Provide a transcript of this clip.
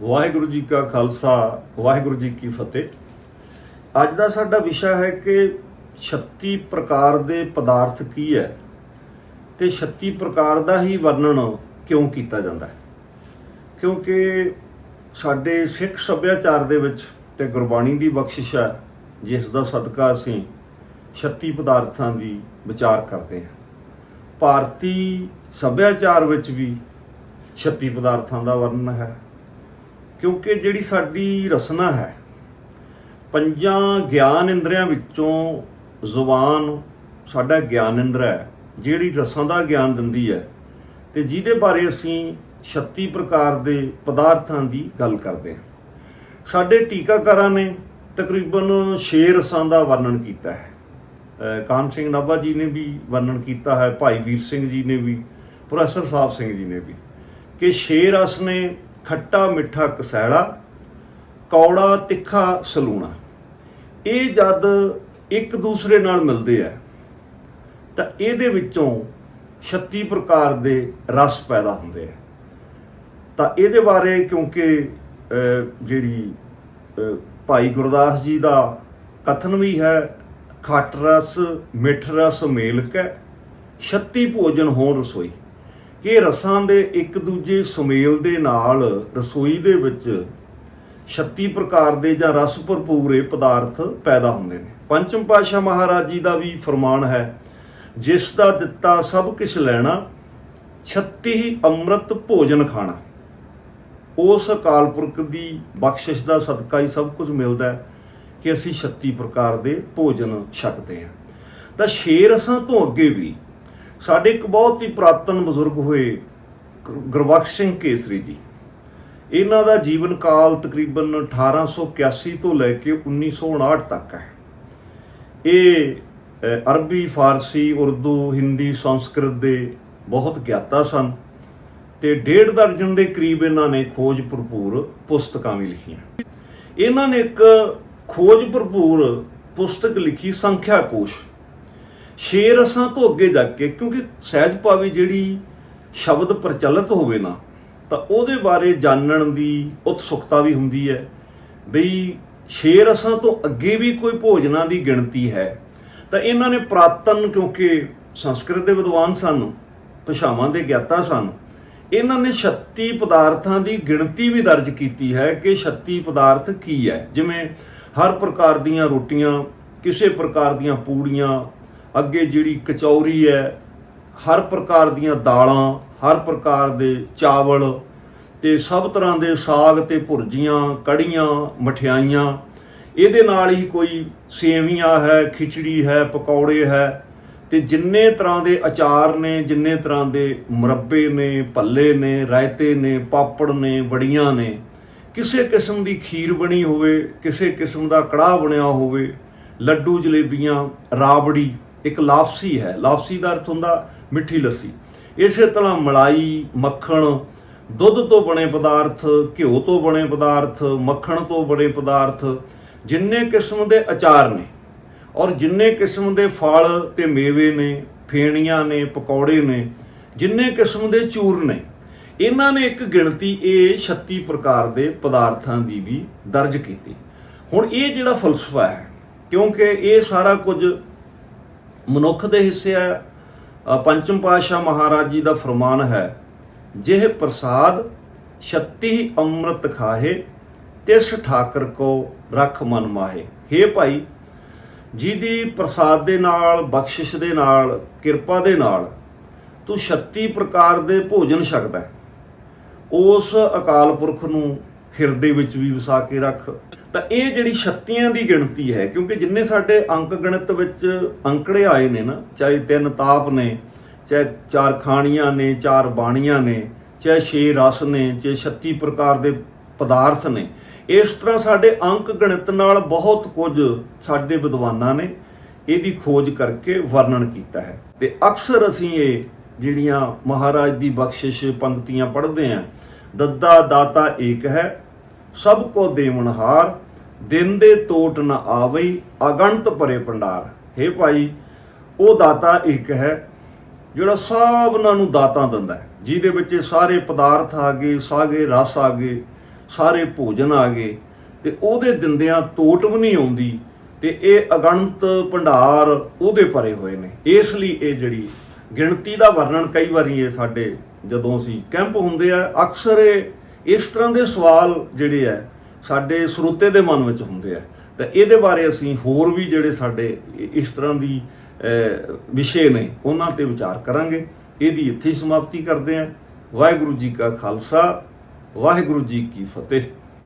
ਵਾਹਿਗੁਰੂ ਜੀ ਕਾ ਖਾਲਸਾ, ਵਾਹਿਗੁਰੂ ਜੀ ਕੀ ਫਤਿਹ। ਅੱਜ ਦਾ ਸਾਡਾ ਵਿਸ਼ਾ ਹੈ ਕਿ 36 ਪ੍ਰਕਾਰ ਦੇ ਪਦਾਰਥ ਕੀ ਹੈ ਤੇ 36 ਪ੍ਰਕਾਰ ਦਾ ਹੀ ਵਰਣਨ ਕਿਉਂ ਕੀਤਾ ਜਾਂਦਾ ਹੈ? ਕਿਉਂਕਿ ਸਾਡੇ ਸਿੱਖ ਸੱਭਿਆਚਾਰ ਦੇ ਵਿੱਚ ਤੇ ਗੁਰਬਾਣੀ ਦੀ ਬਖਸ਼ਿਸ਼ ਹੈ, ਜਿਸ ਦਾ ਸਦਕਾ ਅਸੀਂ 36 ਪਦਾਰਥਾਂ ਦੀ ਵਿਚਾਰ ਕਰਦੇ ਹਾਂ। ਭਾਰਤੀ ਸੱਭਿਆਚਾਰ ਵਿੱਚ ਵੀ 36 ਪਦਾਰਥਾਂ ਦਾ ਵਰਣਨ ਹੈ। ਕਿਉਂਕਿ ਜਿਹੜੀ ਸਾਡੀ ਰਸਨਾ ਹੈ, ਪੰਜਾਂ ਗਿਆਨ ਇੰਦਰੀਆਂ ਵਿੱਚੋਂ ਜ਼ੁਬਾਨ ਸਾਡਾ ਗਿਆਨ ਇੰਦਰ ਹੈ, ਜਿਹੜੀ ਰਸਾਂ ਦਾ ਗਿਆਨ ਦਿੰਦੀ ਹੈ, ਤੇ ਜਿਹਦੇ ਬਾਰੇ ਅਸੀਂ 36 ਪ੍ਰਕਾਰ ਦੇ ਪਦਾਰਥਾਂ ਦੀ ਗੱਲ ਕਰਦੇ ਹਾਂ। ਸਾਡੇ ਟੀਕਾਕਾਰਾਂ ਨੇ ਤਕਰੀਬਨ 6 ਰਸਾਂ ਦਾ ਵਰਣਨ ਕੀਤਾ ਹੈ। ਅਹ ਕਾਨ ਸਿੰਘ ਨਾਭਾ ਜੀ ਨੇ ਵੀ ਵਰਣਨ ਕੀਤਾ ਹੈ, ਭਾਈ ਵੀਰ ਸਿੰਘ ਜੀ ਨੇ ਵੀ, ਪ੍ਰੋਫੈਸਰ ਸਾਹਿਬ ਸਿੰਘ ਜੀ ਨੇ ਵੀ ਕਿ 6 ਰਸ ਨੇ ਖੱਟਾ ਮਿੱਠਾ ਕਸੈੜਾ ਕੌੜਾ ਤਿੱਖਾ ਸਲੂਣਾ। ਇਹ ਜਦ ਇੱਕ ਦੂਸਰੇ ਨਾਲ ਮਿਲਦੇ ਆ, ਤਾਂ ਇਹਦੇ ਵਿੱਚੋਂ 36 ਪ੍ਰਕਾਰ ਦੇ ਰਸ ਪੈਦਾ ਹੁੰਦੇ ਆ। ਤਾਂ ਇਹਦੇ ਬਾਰੇ ਕਿਉਂਕਿ ਜਿਹੜੀ ਭਾਈ ਗੁਰਦਾਸ ਜੀ ਦਾ ਕਥਨ ਵੀ ਹੈ, ਖੱਟ ਰਸ, ਮਿੱਠ ਰਸ, ਮੇਲਕ ਹੈ 36 ਭੋਜਨ ਹੋਣ ਰਸੋਈ। ਕਿ ਰਸਾਂ ਦੇ ਇੱਕ ਦੂਜੇ ਸੁਮੇਲ ਦੇ ਨਾਲ ਰਸੋਈ ਦੇ ਵਿੱਚ 36 ਪ੍ਰਕਾਰ ਦੇ ਜਾਂ ਰਸ ਭਰਪੂਰ ਇਹ ਪਦਾਰਥ ਪੈਦਾ ਹੁੰਦੇ ਨੇ। ਪੰਚਮ ਪਾਤਸ਼ਾਹ ਮਹਾਰਾਜ ਜੀ ਦਾ ਵੀ ਫਰਮਾਨ ਹੈ, ਜਿਸ ਦਾ ਦਿੱਤਾ ਸਭ ਕੁਝ ਲੈਣਾ 36 ਹੀ ਅੰਮ੍ਰਿਤ ਭੋਜਨ ਖਾਣਾ। ਉਸ ਅਕਾਲ ਪੁਰਖ ਦੀ ਬਖਸ਼ਿਸ਼ ਦਾ ਸਦਕਾ ਹੀ ਸਭ ਕੁਝ ਮਿਲਦਾ ਹੈ ਕਿ ਅਸੀਂ 36 ਪ੍ਰਕਾਰ ਦੇ ਭੋਜਨ ਛਕਦੇ ਹਾਂ। ਤਾਂ ਛੇ ਰਸਾਂ ਤੋਂ ਅੱਗੇ ਵੀ ਸਾਡੇ ਇੱਕ ਬਹੁਤ ਹੀ ਪ੍ਰਾਤਨ ਬਜ਼ੁਰਗ ਹੋਏ ਗੁਰਬਖਸ਼ ਸਿੰਘ ਕੇਸਰੀ ਜੀ। ਇਹਨਾਂ ਦਾ ਜੀਵਨ ਕਾਲ ਤਕਰੀਬਨ 1881 ਤੋਂ ਲੈ ਕੇ 1959 ਤੱਕ ਹੈ। ਇਹ ਅਰਬੀ, ਫਾਰਸੀ, ਉਰਦੂ, ਹਿੰਦੀ, ਸੰਸਕ੍ਰਿਤ ਦੇ ਬਹੁਤ ਗਿਆਤਾ ਸਨ ਤੇ ਡੇਢ ਦਰਜਨ ਦੇ ਕਰੀਬ ਇਹਨਾਂ ਨੇ ਖੋਜ ਭਰਪੂਰ ਪੁਸਤਕਾਂ ਵੀ ਲਿਖੀਆਂ। ਇਹਨਾਂ ਨੇ ਇੱਕ ਖੋਜ ਭਰਪੂਰ ਪੁਸਤਕ ਲਿਖੀ ਸੰਖਿਆ ਕੋਸ਼। ਛੇ ਰਸਾਂ ਤੋਂ ਅੱਗੇ ਜਾ ਕੇ, ਕਿਉਂਕਿ ਸਹਿਜ ਭਾਵੀ ਜਿਹੜੀ ਸ਼ਬਦ ਪ੍ਰਚਲਿਤ ਹੋਵੇ ਨਾ, ਤਾਂ ਉਹਦੇ ਬਾਰੇ ਜਾਣਨ ਦੀ ਉਤਸੁਕਤਾ ਵੀ ਹੁੰਦੀ ਹੈ। ਬਈ ਛੇ ਰਸਾਂ ਤੋਂ ਅੱਗੇ ਵੀ ਕੋਈ ਭੋਜਨਾਂ ਦੀ ਗਿਣਤੀ ਹੈ, ਤਾਂ ਇਹਨਾਂ ਨੇ ਪ੍ਰਾਤਨ, ਕਿਉਂਕਿ ਸੰਸਕ੍ਰਿਤ ਦੇ ਵਿਦਵਾਨ ਸਨ, ਭਾਸ਼ਾਵਾਂ ਦੇ ਗਿਆਤਾ ਸਨ, ਇਹਨਾਂ ਨੇ 36 ਪਦਾਰਥਾਂ ਦੀ ਗਿਣਤੀ ਵੀ ਦਰਜ ਕੀਤੀ ਹੈ ਕਿ 36 ਪਦਾਰਥ ਕੀ ਹੈ। ਜਿਵੇਂ ਹਰ ਪ੍ਰਕਾਰ ਦੀਆਂ ਰੋਟੀਆਂ, ਕਿਸੇ ਪ੍ਰਕਾਰ ਦੀਆਂ ਪੂੜੀਆਂ ਅੱਗੇ ਜਿਹੜੀ ਕਚੌਰੀ ਹੈ, ਹਰ ਪ੍ਰਕਾਰ ਦੀਆਂ ਦਾਲਾਂ, ਹਰ ਪ੍ਰਕਾਰ ਦੇ ਚਾਵਲ ਤੇ ਸਭ ਤਰ੍ਹਾਂ ਦੇ ਸਾਗ ਤੇ ਭੁਰਜੀਆਂ ਕੜੀਆਂ ਮਠਿਆਈਆਂ। ਇਹਦੇ ਨਾਲ ਹੀ ਕੋਈ ਸੇਵੀਆਂ ਹੈ, ਖਿਚੜੀ ਹੈ, ਪਕੌੜੇ ਹੈ ਤੇ ਜਿੰਨੇ ਤਰ੍ਹਾਂ ਦੇ ਅਚਾਰ ਨੇ, ਜਿੰਨੇ ਤਰ੍ਹਾਂ ਦੇ ਮੁਰੱਬੇ ਨੇ, ਭੱਲੇ ਨੇ, ਰਾਇਤੇ ਨੇ, ਪਾਪੜ ਨੇ, ਵੜੀਆਂ ਨੇ, ਕਿਸੇ ਕਿਸਮ ਦੀ ਖੀਰ ਬਣੀ ਹੋਵੇ, ਕਿਸੇ ਕਿਸਮ ਦਾ ਕੜਾਹ ਬਣਿਆ ਹੋਵੇ, ਲੱਡੂ ਜਲੇਬੀਆਂ, ਰਾਬੜੀ ਇੱਕ ਲਾਪਸੀ ਹੈ। ਲਾਪਸੀ ਦਾ ਅਰਥ ਹੁੰਦਾ ਮਿੱਠੀ ਲੱਸੀ। ਇਸੇ ਤਰ੍ਹਾਂ ਮਲਾਈ, ਮੱਖਣ, ਦੁੱਧ ਤੋਂ ਬਣੇ ਪਦਾਰਥ, ਘਿਓ ਤੋਂ ਬਣੇ ਪਦਾਰਥ, ਮੱਖਣ ਤੋਂ ਬਣੇ ਪਦਾਰਥ, ਜਿੰਨੇ ਕਿਸਮ ਦੇ ਅਚਾਰ ਨੇ ਔਰ ਜਿੰਨੇ ਕਿਸਮ ਦੇ ਫਲ ਤੇ ਮੇਵੇ ਨੇ, ਫੇਣੀਆਂ ਨੇ, ਪਕੌੜੇ ਨੇ, ਜਿੰਨੇ ਕਿਸਮ ਦੇ ਚੂਰ ਨੇ, ਇਹਨਾਂ ਨੇ ਇੱਕ ਗਿਣਤੀ ਇਹ 36 ਪ੍ਰਕਾਰ ਦੇ ਪਦਾਰਥਾਂ ਦੀ ਵੀ ਦਰਜ ਕੀਤੀ। ਹੁਣ ਇਹ ਜਿਹੜਾ ਫਲਸਫਾ ਹੈ, ਕਿਉਂਕਿ ਇਹ ਸਾਰਾ ਕੁਝ ਮਨੁੱਖ ਦੇ ਹਿੱਸੇ ਹੈ। ਪੰਚਮ ਪਾਤਸ਼ਾਹ ਮਹਾਰਾਜ ਜੀ ਦਾ ਫਰਮਾਨ ਹੈ, ਜਿਹ ਪ੍ਰਸਾਦ 36 ਅੰਮ੍ਰਿਤ ਖਾਹੇ, ਤਿਸ ਠਾਕਰ ਕੋ ਰਖ ਮਨ ਮਾਹੇ। हे ਭਾਈ, ਜਿਹਦੀ ਪ੍ਰਸਾਦ ਦੇ ਨਾਲ, ਬਖਸ਼ਿਸ਼ ਦੇ ਨਾਲ, ਕਿਰਪਾ ਦੇ ਨਾਲ ਤੂੰ 36 ਪ੍ਰਕਾਰ ਦੇ ਭੋਜਨ ਛਕਦਾ ਉਸ ਅਕਾਲ ਪੁਰਖ ਨੂੰ ਹਿਰਦੇ ਵਿੱਚ ਵੀ ਵਸਾ ਕੇ ਰੱਖ। ਤਾਂ ਇਹ ਜਿਹੜੀ ਛੱਤੀਆਂ ਦੀ ਗਿਣਤੀ ਹੈ, ਕਿਉਂਕਿ ਜਿੰਨੇ ਸਾਡੇ ਅੰਕ ਗਣਿਤ ਵਿੱਚ ਅੰਕੜੇ ਆਏ ਨੇ ਨਾ, ਚਾਹੇ ਤਿੰਨ ਤਾਪ ਨੇ, ਚਾਹੇ ਚਾਰ ਖਾਣੀਆਂ ਨੇ, ਚਾਰ ਬਾਣੀਆਂ ਨੇ, ਚਾਹੇ ਛੇ ਰਸ ਨੇ, ਚਾਹੇ 36 ਪ੍ਰਕਾਰ ਦੇ ਪਦਾਰਥ ਨੇ, ਇਸ ਤਰ੍ਹਾਂ ਸਾਡੇ ਅੰਕ ਗਣਿਤ ਨਾਲ ਬਹੁਤ ਕੁਝ ਸਾਡੇ ਵਿਦਵਾਨਾਂ ਨੇ ਇਹਦੀ ਖੋਜ ਕਰਕੇ ਵਰਣਨ ਕੀਤਾ ਹੈ। ਤੇ ਅਕਸਰ ਅਸੀਂ ਇਹ ਜਿਹੜੀਆਂ ਮਹਾਰਾਜ ਦੀ ਬਖਸ਼ਿਸ਼ ਪੰਕਤੀਆਂ ਪੜ੍ਹਦੇ ਆਂ ਦੱਦਾ ਦਾਤਾ ਏਕ ਹੈ, ਸਭ ਕੋ ਦੇਵਨਹਾਰ ਦਿਨ ਦੇ ਤੋਟ ਨ ਆਵਈ ਅਗਣਤ ਭਰੇ ਭੰਡਾਰ। हे ਭਾਈ, ਉਹ ਦਾਤਾ ਇੱਕ ਹੈ, ਜਿਹੜਾ ਸਭਨਾਂ ਨੂੰ ਦਾਤਾਂ ਦਿੰਦਾ ਹੈ, ਜਿਹਦੇ ਵਿੱਚ ਇਹ ਸਾਰੇ ਪਦਾਰਥ ਆ ਗਏ, ਸਾਗੇ ਰਸ ਆ ਗਏ, ਸਾਰੇ ਭੋਜਨ ਆ ਗਏ, ਤੇ ਉਹਦੇ ਦਿੰਦਿਆਂ ਤੋਟ ਵੀ ਨਹੀਂ ਆਉਂਦੀ, ਤੇ ਇਹ ਅਗਣਤ ਭੰਡਾਰ ਉਹਦੇ ਭਰੇ ਹੋਏ ਨੇ। ਇਸ ਲਈ ਇਹ ਜਿਹੜੀ ਗਿਣਤੀ ਦਾ ਵਰਣਨ ਕਈ ਵਾਰੀ ਇਹ ਸਾਡੇ ਜਦੋਂ ਅਸੀਂ ਕੈਂਪ ਹੁੰਦੇ ਆ, ਅਕਸਰ ਇਹ ਇਸ ਤਰ੍ਹਾਂ ਦੇ ਸਵਾਲ ਜਿਹੜੇ ਆ, ਸਾਡੇ ਸਰੋਤੇ ਦੇ ਮਨ ਵਿੱਚ ਹੁੰਦੇ ਆ। ਤਾਂ ਇਹਦੇ ਬਾਰੇ ਅਸੀਂ ਹੋਰ ਵੀ ਜਿਹੜੇ ਸਾਡੇ ਇਸ ਤਰ੍ਹਾਂ ਦੀ ਵਿਸ਼ੇ ਨੇ, ਉਹਨਾਂ ਤੇ ਵਿਚਾਰ ਕਰਾਂਗੇ। ਇਹਦੀ ਇੱਥੇ ਸਮਾਪਤੀ ਕਰਦੇ ਹਾਂ ਵਾਹਿਗੁਰੂ ਜੀ ਕਾ ਖਾਲਸਾ, ਵਾਹਿਗੁਰੂ ਜੀ ਕੀ ਫਤਿਹ।